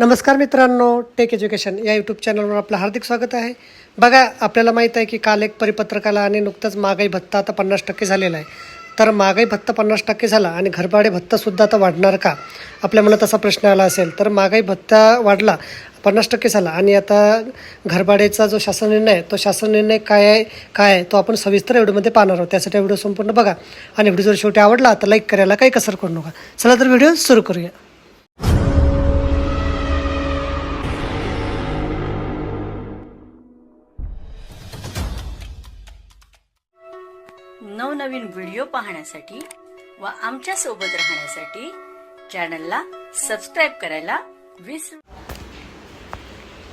नमस्कार मित्रांनो take education या यूट्यूब चॅनलवर आपलं हार्दिक स्वागत आहे. बघा आपल्याला माहीत आहे की काल एक परिपत्रकाला आणि नुकतंच महागाई भत्ता आता पन्नास टक्के झालेला आहे. तर महागाई भत्ता पन्नास टक्के झाला आणि घरभाडे भत्तासुद्धा आता वाढणार का? आपल्या मनात असा प्रश्न आला असेल तर महागाई भत्ता वाढला पन्नास टक्के झाला आणि आता घरभाड्याचा जो शासन निर्णय आहे तो शासन निर्णय काय आहे काय आहे तो आपण सविस्तर व्हिडिओमध्ये पाहणार आहोत. त्यासाठी व्हिडिओ संपूर्ण बघा आणि व्हिडिओ जर शेवटी आवडला तर लाईक करायला काही कसर करू नका. चला तर व्हिडिओ सुरू करूया. नवनवीन व्हिडिओ पाहण्यासाठी व आमच्यासोबत राहण्यासाठी चॅनलला सबस्क्राईब करायला विसरू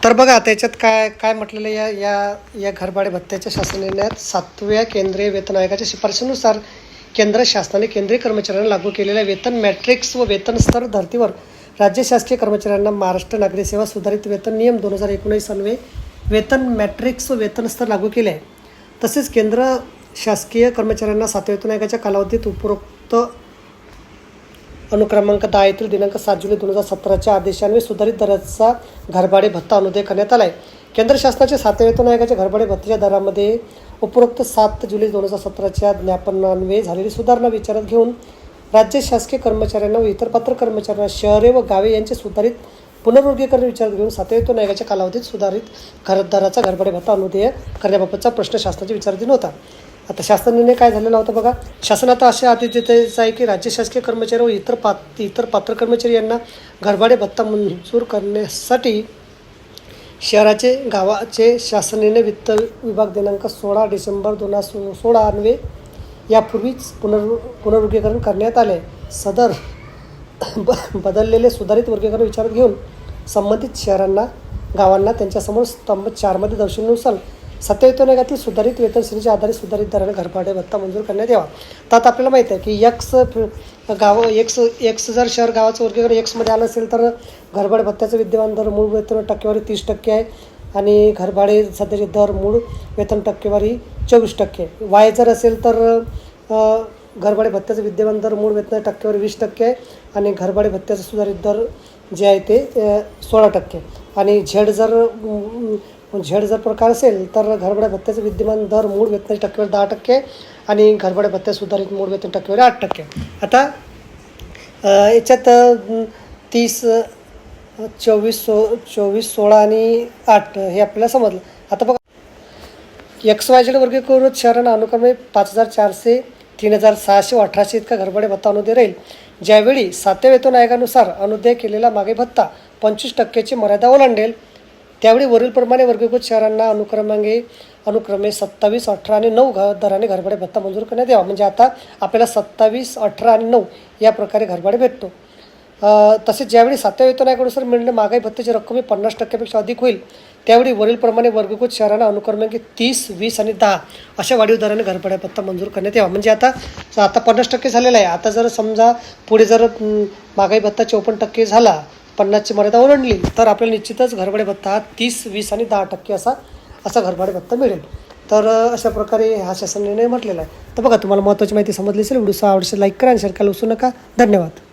तर बघा त्याच्यात काय काय म्हटलेलं या या या घरभाडे भत्त्याच्या शासन सातव्या केंद्रीय वेतन आयोगाच्या शिफारशीनुसार केंद्र शासनाने केंद्रीय कर्मचाऱ्यांना लागू केलेल्या वेतन मॅट्रिक्स व वेतन स्तर धर्तीवर राज्य शासकीय कर्मचाऱ्यांना महाराष्ट्र नागरी सेवा सुधारित वेतन नियम दोन हजार एकोणीस अन्वे वेतन मॅट्रिक्स व वेतन स्तर लागू केले आहे. तसेच केंद्र शासकीय कर्मचाऱ्यांना सातव्या वेतन आयोगाच्या कालावधीत उपरोक्त अनुक्रमांक दहा येथील दिनांक सात जुलै दोन हजार सतराच्या आदेशान्वये सुधारित दराचा घरभाडे भत्ता अनुदय करण्यात आला आहे केंद्र शासनाच्या सातव्या वेतन आयोगाच्या घरभाडे भत्त्याच्या दरामध्ये उपरोक्त सात जुलै दोन हजार सतराच्या ज्ञापनान्वये झालेली सुधारणा विचारात घेऊन राज्य शासकीय कर्मचाऱ्यांना व इतर पात्र कर्मचाऱ्यांना शहरे व गावे यांचे सुधारित पुनर्वर्गीकरण विचारात घेऊन सातव्या वेतन आयोगाच्या कालावधीत सुधारित घरदाराचा घरभाडे भत्ता अनुदेय करण्याबाबतचा प्रश्न शासनाच्या विचाराधीन होता. आता शासन निर्णय काय झालेला होता बघा. शासन आता असे आदेश देत आहे की राज्य शासकीय कर्मचारी व इतर पात इतर पात्र कर्मचारी यांना घरभाडे भत्ता मंजूर करण्यासाठी शहराचे गावाचे शासन निर्णय वित्त विभाग दिनांक सोळा डिसेंबर दोन हजार सो सोळा अन्वे यापूर्वीच पुनर् पुनर्वर्गीकरण करण्यात आले. सदर ब बदललेले सुधारित वर्गीकरण विचारात घेऊन संबंधित शहरांना गावांना त्यांच्यासमोर स्तंभ चारमध्ये दर्शवण्यानुसार सत्यवेतन आयोगातील सुधारित वेतन श्रेणीच्या आधारे सुधारित दराने घरभाडे भत्ता मंजूर करण्यात यावा. तर आता आपल्याला माहीत आहे की यक्स गाव एक्स एक्स जर शहर गावाचं वर्गीकरण एक्समध्ये आलं असेल तर घरभाडे भत्त्याचं विद्यमान दर मूळ वेतन टक्केवारी तीस टक्के आहे आणि घरभाडे सध्याचे दर मूळ वेतन टक्केवारी चोवीस टक्के वाय जर असेल तर घरभाडे भत्त्याचं विद्यमान दर मूळ वेतन टक्केवारी वीस टक्के आहे आणि घरभाडे भत्त्याचं सुधारित दर जे आहे ते सोळा टक्के आणि झेड जर पण झेड जर प्रकार असेल तर घरभाडे भत्त्याचं विद्यमान दर मूळ वेतनाची टक्केवारी दहा टक्के आणि घरभाडे भत्त्या सुधारित मूळ वेतन टक्केवारी आठ टक्के. आता याच्यात तीस चोवीस सो चोवीस सोळा आणि आठ हे आपल्याला समजलं. आता बघा एक्स वाय झेड वर्गीकृत शहरांना अनुक्रमे पाच हजार चारशे तीन हजार सहाशे व अठराशे इतका घरभाडे भत्ता अनुदय राहील. ज्यावेळी सातव्या वेतन आयोगानुसार अनुदय केलेला मागे भत्ता पंचवीस टक्क्याची मर्यादा ओलांडेल त्यावेळी वरीलप्रमाणे वर्गीकृत शहरांना अनुक्रमांगे अनुक्रमे सत्तावीस अठरा आणि नऊ घ दराने घरभाडे भत्ता मंजूर करण्यात यावा. म्हणजे आता आपल्याला सत्तावीस अठरा आणि नऊ या प्रकारे घरभाडे भेटतो. तसेच ज्यावेळी सातव्या वेतन आयोगानुसार मिळणारी महागाई भत्त्याची रक्कम ही पन्नास टक्क्यापेक्षा अधिक होईल त्यावेळी वरीलप्रमाणे वर्गीकृत शहरांना अनुक्रमांक तीस वीस आणि दहा अशा वाढीव दराने घरभाड्या भत्ता मंजूर करण्यात यावा. म्हणजे आता आता पन्नास टक्के झालेला आहे. आता जर समजा पुढे जर महागाई भत्ता चौपन्न टक्के झाला पन्नासची मर्यादा ओलांडली तर आपल्याला निश्चितच घरभाडे भत्ता हा तीस वीस आणि दहा टक्के असा असा घरभाडे भत्ता मिळेल. तर अशा प्रकारे हा शासन निर्णय म्हटलेला आहे. तर बघा तुम्हाला महत्त्वाची माहिती समजली असेल व्हिडिओ आवडશે लाईक करा आणि शेअर करायला विसरू नका. धन्यवाद.